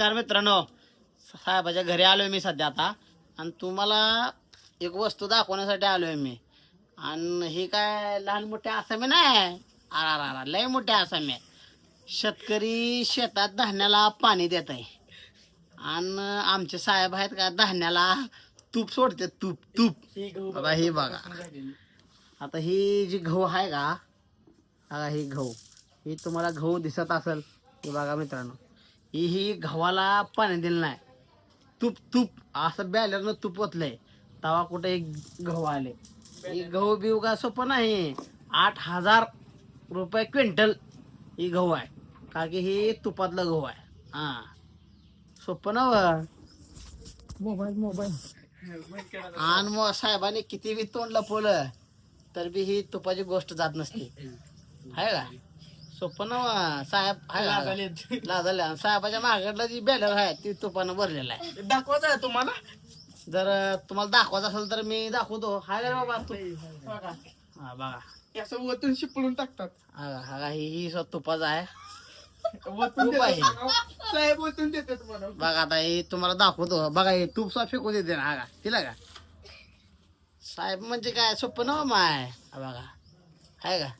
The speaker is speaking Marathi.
तर मित्रांनो. साहेबाच्या घरी आलोय मी सध्या आता. आणि तुम्हाला एक वस्तू दाखवण्यासाठी आलोय मी. आणि ही काय लहान मोठे आसामी नाही? आरा रा रा लय मोठे आसामी आहे. शेतकरी शेतात धान्याला पाणी देत आहे आणि आमचे साहेब आहेत का धान्याला तूप सोडते तूप तूप. बघा हे बघा. आता ही जी गहू आहे का बघा ही गहू. ही तुम्हाला गहू दिसत असेल हे बघा मित्रांनो. ही ही गव्हाला पाणी दिलं नाही. तूप तूप असं बॅलरनं तूप ओतलंय. तवा कुठे एक गहू आले. ही गहू बिहू का सोपं नाही. आठ हजार रुपये क्विंटल ही गहू आहे. कारण की ही तुपातलं गहू आहे. हा. सोपं ना मोबाईल मोबाईल. आणि मग साहेबांनी किती बी तोंड लपवलं तर बी ही तुपाची गोष्ट जात नसते. आहे का? सोपं ना. साहेब आहे? लाजाले. साहेबाच्या मागडला जी बॅलर आहे ती तुपानं भरलेला आहे. दाखवायचं आहे तुम्हाला? जर तुम्हाला दाखवायचं असेल तर मी दाखवतो. हाय रे बाबा तू बघा हा बघा. असं वतून शिपळून टाकतात. हा हा ही ही स्वतः तुपाचा आहे. वतून. साहेब वतून देतात मला बघा आता हे तुम्हाला दाखवतो. बघा हे तूप सुद्धा फेकू देते ना. हा का तिला का? साहेब म्हणजे काय सोपं ना माय? बघा. आहे का?